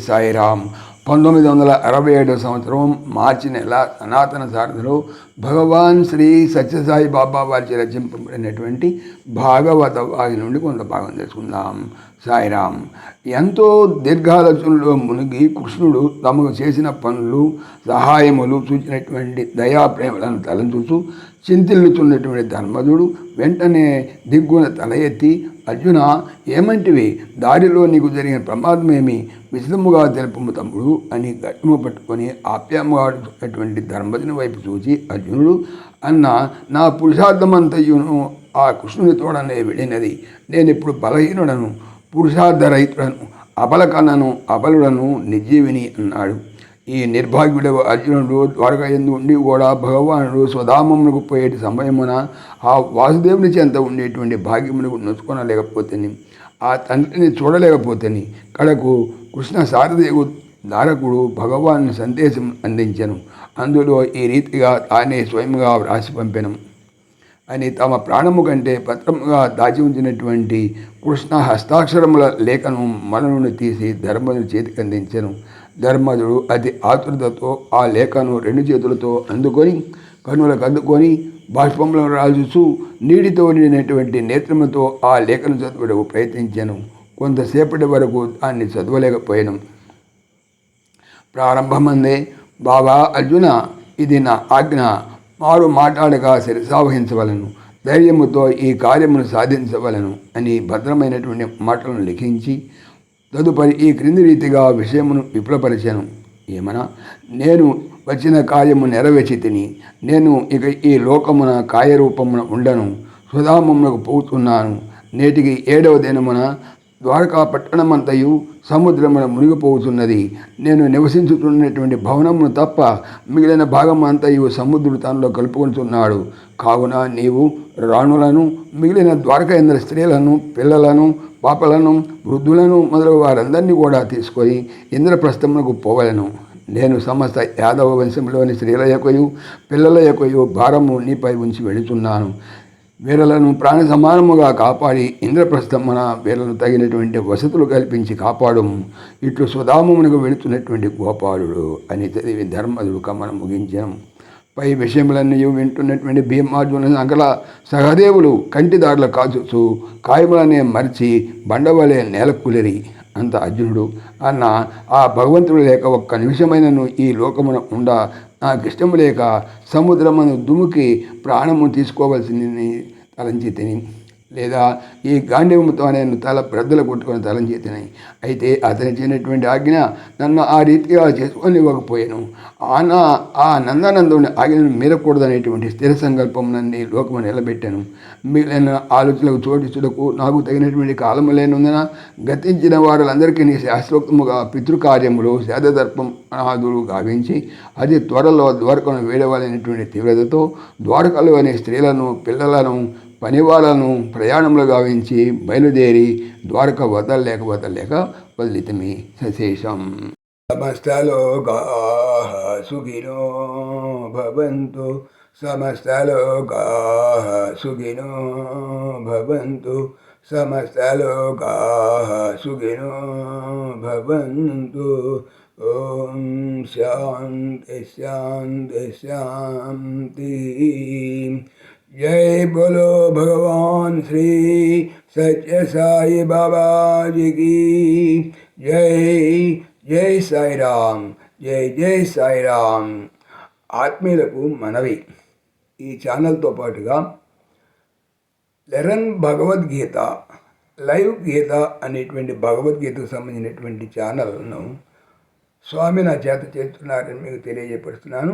సాయిరామ్. పంతొమ్మిది వందల అరవై ఏడవ సంవత్సరం మార్చి నెల సనాతన సారథిలో భగవాన్ శ్రీ సత్యసాయి బాబా వారి రచింపబడినటువంటి భాగవత వారి నుండి కొంత భాగం తెలుసుకుందాం. సాయిరామ్. ఎంతో దీర్ఘాలోచనలో మునిగి కృష్ణుడు తమకు చేసిన పనులు సహాయములు చూచినటువంటి దయా ప్రేమలను తలంచుతూ చింతిల్లుతున్నటువంటి ధర్మధుడు వెంటనే దిగ్గున తల ఎత్తి అర్జున ఏమంటివి? దారిలో నీకు జరిగిన ప్రమాదమేమి? విశదముగా తెలుపము తమ్ముడు అని గట్టిమ పట్టుకొని ఆప్యాముగాడుతున్నటువంటి ధర్మధుని వైపు చూచి అర్జునుడు అన్న నా పురుషార్థమంతయును ఆ కృష్ణుని తోడనే వెళ్ళినది. నేను ఇప్పుడు బలహీనుడను. పురుషార్థరహితుడను అబలకన్నను అబలుడను నిర్జీవిని అన్నాడు. ఈ నిర్భాగ్యుడు అర్జునుడు ద్వారక ఎందు ఉండి కూడా భగవానుడు స్వధామమునకు పోయేటి సమయమున ఆ వాసుదేవుని చెంత ఉండేటువంటి భాగ్యమునకు నొచ్చుకొనలేకపోతేని ఆ తండ్రిని చూడలేకపోతేని కడకు కృష్ణ శారదేవు దారకుడు భగవాన్ సందేశం అందించను. అందులో ఈ రీతిగా తానే స్వయంగా వ్రాసి పంపెను. అని తమ ప్రాణము కంటే పత్రముగా దాచి ఉంచినటువంటి కృష్ణ హస్తాక్షరముల లేఖను మనను తీసి ధర్మను చేతికి అందించను. ధర్మజుడు అతి ఆతురతతో ఆ లేఖను రెండు చేతులతో అందుకొని కన్నులకు అందుకొని బాష్పంలో రాజుచు నీటితో నిండినటువంటి నేత్రముతో ఆ లేఖను చదువుటకు ప్రయత్నించాను. కొంతసేపటి వరకు దాన్ని చదవలేకపోయాను. ప్రారంభమందే బాబా అర్జున ఇది నా ఆజ్ఞ. మారు మాట్లాడక శిరసావహించవలను ధైర్యముతో ఈ కార్యమును సాధించవలను అని భద్రమైనటువంటి మాటలను లిఖించి తదుపరి ఈ క్రింది రీతిగా విషయమును విఫలపరిచాను ఏమనా? నేను వచ్చిన కార్యము నెరవేర్చి తిని నేను ఇక ఈ లోకమున కాయరూపమున ఉండను. సుధామమునకు పోతున్నాను. నేటికి ఏడవ దినమున ద్వారకా పట్టణమంతయు సముద్రమున మునిగిపోతున్నది. నేను నివసించుతున్నటువంటి భవనమును తప్ప మిగిలిన భాగం అంతయు సముద్రుడు తనలో కలుపుకుంటున్నాడు కావున నీవు రాణులను మిగిలిన ద్వారక ఇంద్ర స్త్రీలను పిల్లలను పాపలను వృద్ధులను మొదలగు వారందరినీ కూడా తీసుకొని ఇంద్రప్రస్థమునకు పోవలను. నేను సమస్త యాదవ వంశంలోని స్త్రీల యొక్కయు పిల్లల యొక్కయు భారము నీపై ఉంచి వెళుతున్నాను. వీరలను ప్రాణ సమానముగా కాపాడి ఇంద్రప్రస్థమున వీరలను తగినటువంటి వసతులు కల్పించి కాపాడు. ఇట్లు సుధామమునకు వెళుతున్నటువంటి గోపాలుడు అని చదివి ధర్మధుడు కమనం ముగించాం పై విషయములన్నీ వింటున్నటువంటి భీమార్జున సకల సహదేవులు కంటిదారుల కాచుచు కాయములనే మరిచి బండవలే నేలకులిరి. అంత అర్జునుడు అన్న ఆ భగవంతుడు లేక ఒక్క నిమిషమైనను ఈ లోకమున ఉండ. నాకు ఇష్టము లేక సముద్రమును దుముకి ప్రాణము తీసుకోవలసింది తలంచితిని. లేదా ఈ గాంధీవముతో నేను తల బ్రద్దలు కొట్టుకొని తలం చేతినాయి అయితే అతని చేయనటువంటి ఆజ్ఞ నన్ను ఆ రీతిగా చేసుకొని ఇవ్వకపోయాను ఆ నందానందుని ఆజ్ఞను మీరకూడదనేటువంటి స్థిర సంకల్పం నన్ను లోకము నిలబెట్టాను. మిగిలిన ఆలోచనలకు చోటించుటకు నాకు తగినటువంటి కాలము లేనందున గతించిన వారందరికీ నీ శాస్త్రోక్తముగా పితృకార్యములు శాదదర్పం అనాదులు గావించి అది త్వరలో ద్వారకను వేడవాలనేటువంటి తీవ్రతతో ద్వారకలు అనే స్త్రీలను పిల్లలను పనివాళ్ళను ప్రయాణంలో గావించి బయలుదేరి ద్వారక వదలలేక వదలలేక వదిలితమి సశేషం. సమస్తలోకా సుఖినో భవంతు సమస్తలోకా సుఖినో భవంతు సమస్తలోకా సుఖినో భవంతు. ఓం శాంతి శాంతి శాంతి. जय बोलो भगवान श्री सत्य साई बाबा जी की जय జై సాయిరామ్ జై జై సాయిరామ్ ఆత్మీయులకు మనవి ఈ ఛానల్తో పాటుగా లెరన్ భగవద్గీత లైవ్ గీత అనేటువంటి భగవద్గీతకు సంబంధించినటువంటి ఛానల్ను స్వామి నా చేత చేస్తున్నారని మీకు తెలియజేపరుస్తున్నాను